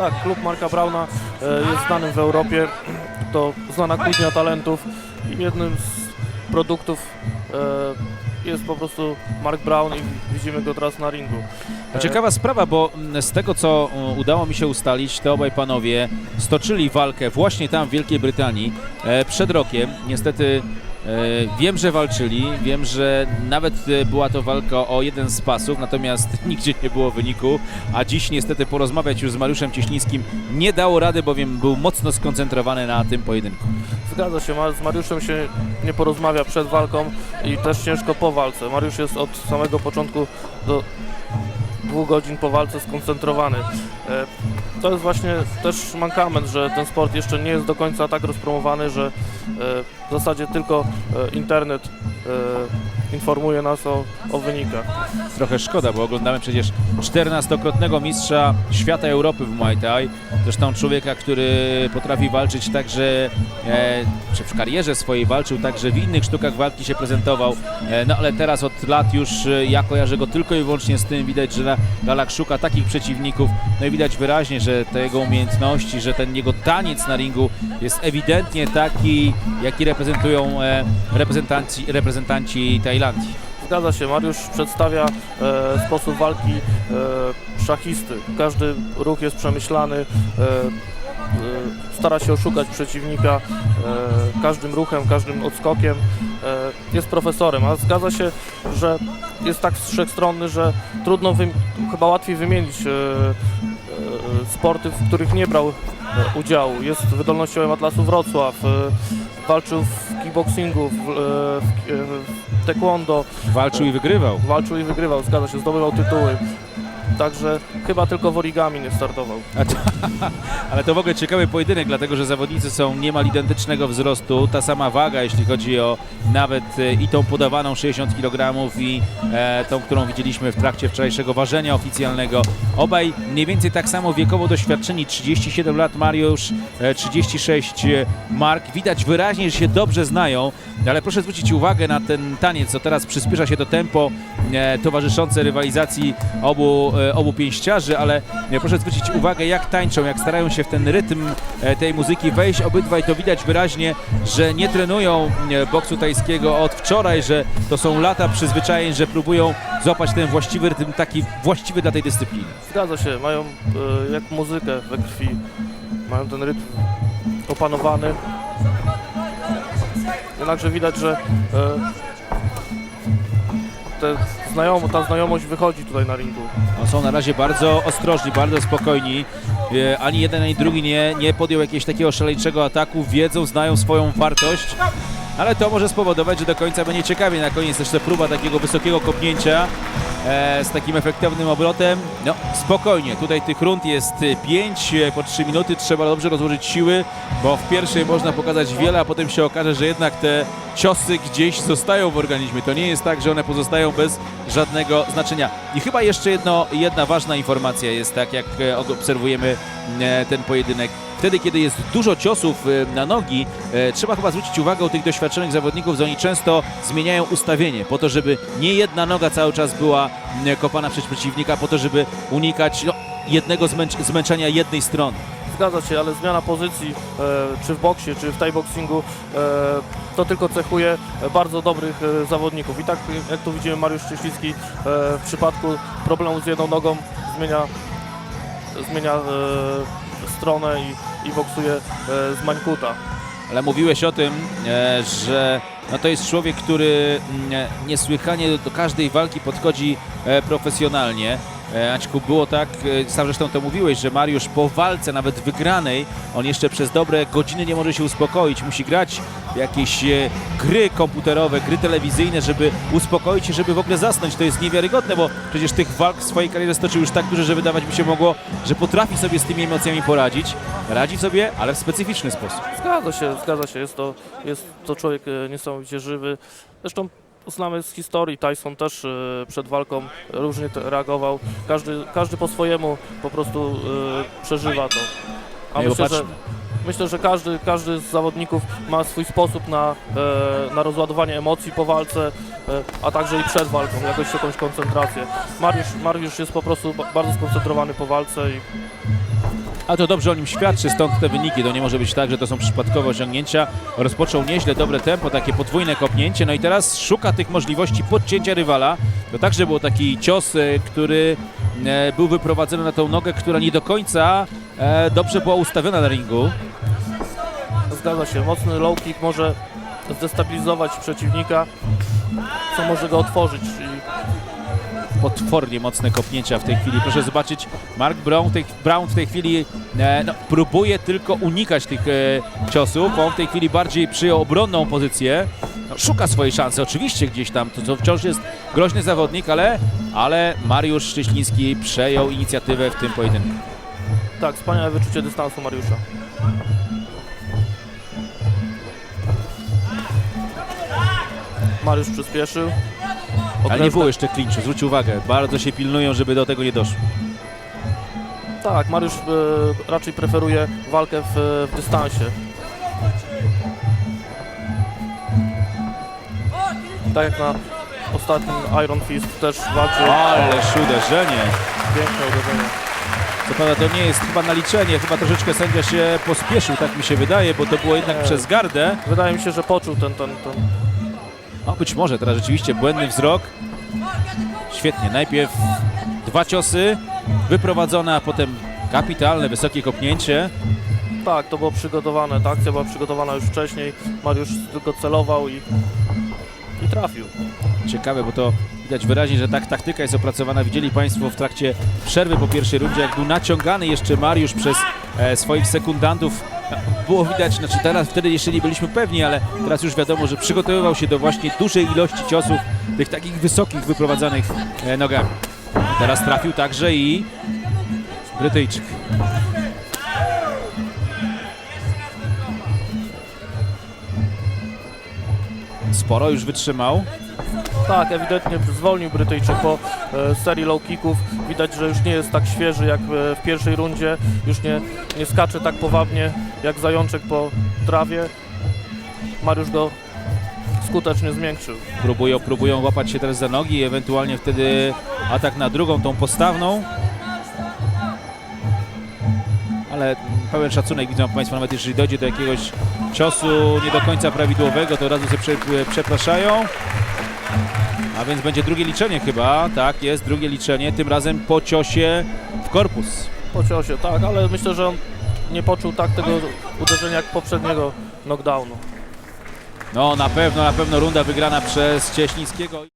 Tak, klub Marka Brauna e, jest znanym w Europie. To znana kuźnia talentów i jednym z produktów e, jest po prostu Mark Brown i widzimy go teraz na ringu. Ciekawa sprawa, bo z tego co mm, udało mi się ustalić, to obaj panowie stoczyli walkę właśnie tam w Wielkiej Brytanii e, przed rokiem. Niestety e, wiem, że walczyli, wiem, że nawet e, była to walka o jeden z pasów, natomiast nigdzie nie było wyniku, a dziś niestety porozmawiać już z Mariuszem Cieślińskim nie dało rady, bowiem był mocno skoncentrowany na tym pojedynku. Zgadza się, z Mariuszem się nie porozmawia przed walką i też ciężko po walce. Mariusz jest od samego początku do dwóch godzin po walce skoncentrowany. To jest właśnie też mankament, że ten sport jeszcze nie jest do końca tak rozpromowany, że e, w zasadzie tylko e, internet e, informuje nas o, o wynikach. Trochę szkoda, bo oglądamy przecież 14-krotnego mistrza świata Europy w Muay Thai. Zresztą człowieka, który potrafi walczyć także, e, czy w karierze swojej walczył także w innych sztukach walki się prezentował. E, no ale teraz od lat już e, ja kojarzę go tylko i wyłącznie z tym. Widać, że na galach szuka takich przeciwników. No i widać wyraźnie, że te jego umiejętności, że ten jego taniec na ringu jest ewidentnie taki, jaki reprezentują e, reprezentanci, reprezentanci Tajlandii. Zgadza się, Mariusz przedstawia e, sposób walki e, szachisty. Każdy ruch jest przemyślany, e, e, stara się oszukać przeciwnika e, każdym ruchem, każdym odskokiem. E, jest profesorem, a zgadza się, że jest tak wszechstronny, że trudno, chyba łatwiej wymienić e, e, sporty, w których nie brał e, udziału. Jest wydolnościowym Atlasu Wrocław, e, walczył w kickboxingu, w, e, w, e, w taekwondo, Walczył i wygrywał. walczył i wygrywał, zgadza się, zdobywał tytuły. Także chyba tylko w origami nie startował. Ale to w ogóle ciekawy pojedynek, dlatego że zawodnicy są niemal identycznego wzrostu, ta sama waga, jeśli chodzi o nawet e, i tą podawaną 60 kg i e, tą, którą widzieliśmy w trakcie wczorajszego ważenia oficjalnego. Obaj mniej więcej tak samo wiekowo doświadczeni, 37 lat Mariusz, e, 36 Mark. Widać wyraźnie, że się dobrze znają, ale proszę zwrócić uwagę na ten taniec, co teraz przyspiesza się to tempo e, towarzyszące rywalizacji obu, e, obu pięściarzy, ale e, proszę zwrócić uwagę, jak tańczą, jak starają się w ten rytm e, tej muzyki wejść obydwaj, to widać wyraźnie, że nie trenują e, boksu tajskiego od wczoraj, że to są lata przyzwyczajeń, że próbują złapać ten właściwy rytm, taki właściwy dla tej dyscypliny. Zgadza się, mają e, jak muzykę we krwi, mają ten rytm opanowany. Jednakże widać, że e, te znajomo, ta znajomość wychodzi tutaj na ringu. No, są na razie bardzo ostrożni, bardzo spokojni. E, Ani jeden, ani drugi nie, nie podjął jakiegoś takiego szaleńczego ataku. Wiedzą, znają swoją wartość. Ale to może spowodować, że do końca będzie ciekawie. Na koniec jeszcze próba takiego wysokiego kopnięcia e, z takim efektownym obrotem. No spokojnie, tutaj tych rund jest 5 po 3 minuty. Trzeba dobrze rozłożyć siły, bo w pierwszej można pokazać wiele, a potem się okaże, że jednak te ciosy gdzieś zostają w organizmie. To nie jest tak, że one pozostają bez żadnego znaczenia. I chyba jeszcze jedno, jedna ważna informacja jest, tak jak e, obserwujemy e, ten pojedynek. Wtedy, kiedy jest dużo ciosów e, na nogi, trzeba chyba zwrócić uwagę u tych doświadczonych zawodników, że oni często zmieniają ustawienie po to, żeby nie jedna noga cały czas była kopana przez przeciwnika, po to, żeby unikać no, jednego zmęcz zmęczenia jednej strony. Zgadza się, ale zmiana pozycji, e, czy w boksie, czy w thai boxingu, e, to tylko cechuje bardzo dobrych e, zawodników. I tak jak tu widzimy Mariusz Szczęślicki e, w przypadku problemu z jedną nogą zmienia, zmienia stronę i, i boksuje z mańkuta. Ale mówiłeś o tym, że no to jest człowiek, który mm, niesłychanie do każdej walki podchodzi profesjonalnie. E, Aćku, było tak, e, sam zresztą to mówiłeś, że Mariusz po walce, nawet wygranej, on jeszcze przez dobre godziny nie może się uspokoić. Musi grać jakieś e, gry komputerowe, gry telewizyjne, żeby uspokoić się, żeby w ogóle zasnąć. To jest niewiarygodne, bo przecież tych walk w swojej karierze stoczył już tak dużo, że wydawać by się mogło, że potrafi sobie z tymi emocjami poradzić. Radzi sobie, ale w specyficzny sposób. Zgadza się, zgadza się. Jest to, jest to człowiek niesamowicie żywy. Zresztą znamy z historii, Tyson też e, przed walką różnie reagował. Każdy, każdy po swojemu po prostu e, przeżywa to. A myślę, że, myślę, że każdy, każdy z zawodników ma swój sposób na, e, na rozładowanie emocji po walce, e, a także i przed walką, jakoś jakąś koncentrację. Mariusz, Mariusz jest po prostu ba- bardzo skoncentrowany po walce i A to dobrze o nim świadczy, stąd te wyniki. To nie może być tak, że to są przypadkowe osiągnięcia. Rozpoczął nieźle, dobre tempo, takie podwójne kopnięcie. No i teraz szuka tych możliwości podcięcia rywala. To także był taki cios, e, który e, był wyprowadzony na tą nogę, która nie do końca e, dobrze była ustawiona na ringu. Zgadza się, mocny low kick może zdestabilizować przeciwnika, co może go otworzyć. Potwornie mocne kopnięcia w tej chwili. Proszę zobaczyć, Mark Brown tej, Brown w tej chwili e, no, próbuje tylko unikać tych e, ciosów. On w tej chwili bardziej przyjął obronną pozycję. No, szuka swojej szansy, oczywiście gdzieś tam, to, to wciąż jest groźny zawodnik, ale, ale Mariusz Szcześliński przejął inicjatywę w tym pojedynku. tak, wspaniałe wyczucie dystansu Mariusza. Mariusz przyspieszył. Ale nie było jeszcze klinczu, zwróć uwagę, bardzo się pilnują, żeby do tego nie doszło. Tak, Mariusz e, raczej preferuje walkę w, w dystansie. Tak jak na ostatnim Iron Fist też walczył. Ależ uderzenie. Piękne uderzenie. Co prawda to nie jest chyba naliczenie, chyba troszeczkę sędzia się pospieszył, tak mi się wydaje, bo to było jednak Nie. przez gardę. Wydaje mi się, że poczuł ten, ten, ten No być może teraz rzeczywiście błędny wzrok. Świetnie, najpierw dwa ciosy wyprowadzone, a potem kapitalne, wysokie kopnięcie. Tak, to było przygotowane, ta akcja była przygotowana już wcześniej. Mariusz tylko celował i, i trafił. Ciekawe, bo to widać wyraźnie, że tak taktyka jest opracowana. Widzieli Państwo w trakcie przerwy po pierwszej rundzie, jak był naciągany jeszcze Mariusz przez e, swoich sekundantów. Było widać, znaczy teraz wtedy jeszcze nie byliśmy pewni, ale teraz już wiadomo, że przygotowywał się do właśnie dużej ilości ciosów, tych takich wysokich, wyprowadzanych e, nogami. Teraz trafił także i Brytyjczyk. Sporo już wytrzymał. Tak, ewidentnie zwolnił Brytyjczyk po e, serii low kicków. Widać, że już nie jest tak świeży jak e, w pierwszej rundzie. Już nie, nie skacze tak powabnie jak zajączek po trawie. Mariusz go skutecznie zmiękczył. Próbują, próbują łapać się teraz za nogi, ewentualnie wtedy atak na drugą, tą postawną. Ale pełen szacunek widzą Państwo, nawet jeżeli dojdzie do jakiegoś ciosu nie do końca prawidłowego, to od razu prze, przepraszają. A więc będzie drugie liczenie chyba, tak jest, drugie liczenie, tym razem po ciosie w korpus. Po ciosie, tak, ale myślę, że on nie poczuł tak tego uderzenia jak poprzedniego knockdownu. No na pewno, na pewno runda wygrana przez Cieślińskiego.